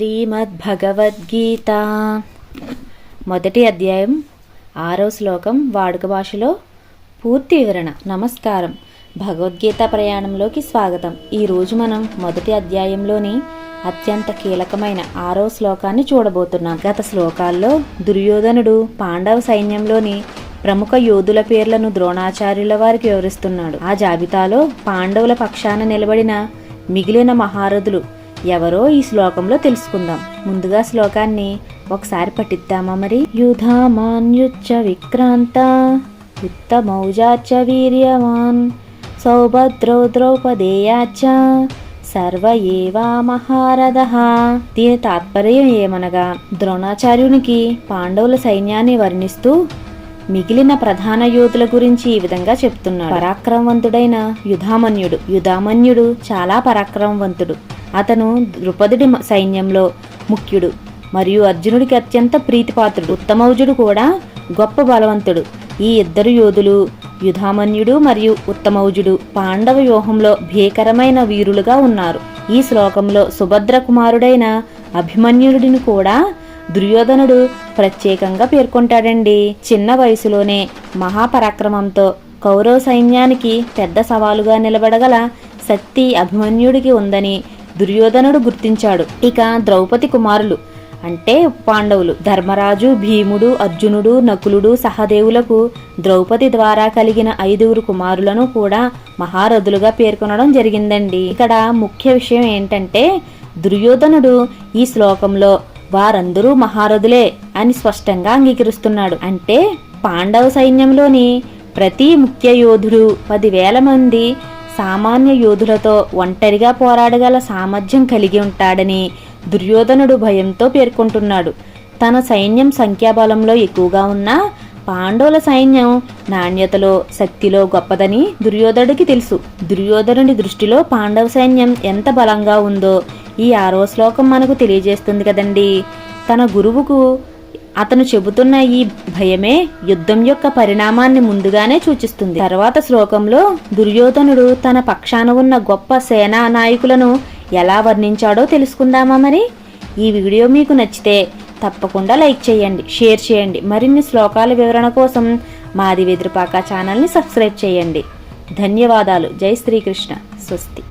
శ్రీమద్భగవద్గీత. మొదటి అధ్యాయం ఆరో శ్లోకం వాడుక భాషలో పూర్తి వివరణ నమస్కారం. భగవద్గీత ప్రయాణంలోకి స్వాగతం. ఈరోజు మనం మొదటి అధ్యాయంలోని అత్యంత కీలకమైన ఆరో శ్లోకాన్ని చూడబోతున్నాం. గత శ్లోకాల్లో దుర్యోధనుడు పాండవ సైన్యంలోని ప్రముఖ యోధుల పేర్లను ద్రోణాచార్యుల వారికి వివరిస్తున్నాడు. ఆ జాబితాలో పాండవుల పక్షాన నిలబడిన మిగిలిన మహారథులు ఎవరో ఈ శ్లోకంలో తెలుసుకుందాం. ముందుగా శ్లోకాన్ని ఒకసారి పఠిద్దామా మరి? యుధామాన్యుచ్చ విక్రాంత ఉత్తమౌజాచ వీర్యవాన్ సౌభద్రౌ ద్రౌపదేయాచ సర్వ ఏవా మహారథ. దీని తాత్పర్యం ఏమనగా ద్రోణాచార్యునికి పాండవుల సైన్యాన్ని వర్ణిస్తూ మిగిలిన ప్రధాన యోధుల గురించి ఈ విధంగా చెప్తున్నాడు. పరాక్రమవంతుడైన యుధామన్యుడు. యుధామన్యుడు చాలా పరాక్రమవంతుడు. అతను ద్రుపదుడి సైన్యంలో ముఖ్యుడు మరియు అర్జునుడికి అత్యంత ప్రీతిపాత్రుడు ఉత్తమౌజుడు కూడా గొప్ప బలవంతుడు. ఈ ఇద్దరు యోధులు యుధామన్యుడు మరియు ఉత్తమౌజుడు పాండవ వ్యూహంలో భీకరమైన వీరులుగా ఉన్నారు. ఈ శ్లోకంలో సుభద్ర కుమారుడైన అభిమన్యుడిని కూడా దుర్యోధనుడు ప్రత్యేకంగా పేర్కొంటాడండి. చిన్న వయసులోనే మహాపరాక్రమంతో కౌరవ సైన్యానికి పెద్ద సవాలుగా నిలబడగల శక్తి అభిమన్యుడికి ఉందని దుర్యోధనుడు గుర్తించాడు. ఇక ద్రౌపది కుమారులు. అంటే పాండవులు. ధర్మరాజు భీముడు అర్జునుడు నకులుడు సహదేవులకు ద్రౌపది ద్వారా కలిగిన ఐదుగురు కుమారులను కూడా మహారథులుగా పేర్కొనడం జరిగిందండి. ఇక్కడ ముఖ్య విషయం ఏంటంటే దుర్యోధనుడు ఈ శ్లోకంలో వారందరూ మహారథులే అని స్పష్టంగా అంగీకరిస్తున్నాడు. అంటే పాండవ సైన్యంలోని ప్రతి ముఖ్య యోధుడు పదివేల మంది సామాన్య యోధులతో ఒంటరిగా పోరాడగల సామర్థ్యం కలిగి ఉంటాడని దుర్యోధనుడు భయంతో పేర్కొంటున్నాడు. తన సైన్యం సంఖ్యాబలంలో ఎక్కువగా ఉన్న పాండవుల సైన్యం నాణ్యతలో శక్తిలో గొప్పదని దుర్యోధనుడికి తెలుసు. దుర్యోధనుడి దృష్టిలో పాండవ సైన్యం ఎంత బలంగా ఉందో ఈ ఆరో శ్లోకం మనకు తెలియజేస్తుంది కదండి. తన గురువుకు అతను చెబుతున్న ఈ భయమే యుద్ధం యొక్క పరిణామాన్ని ముందుగానే సూచిస్తుంది. తర్వాత శ్లోకంలో దుర్యోధనుడు తన పక్షాన ఉన్న గొప్ప సేనా నాయకులను ఎలా వర్ణించాడో తెలుసుకుందామా మరి? ఈ వీడియో మీకు నచ్చితే తప్పకుండా లైక్ చేయండి షేర్ చేయండి మరిన్ని శ్లోకాల వివరణ కోసం మాది వెదురుపాక ఛానల్ని సబ్స్క్రైబ్ చేయండి. ధన్యవాదాలు. జై శ్రీకృష్ణ. స్వస్తి.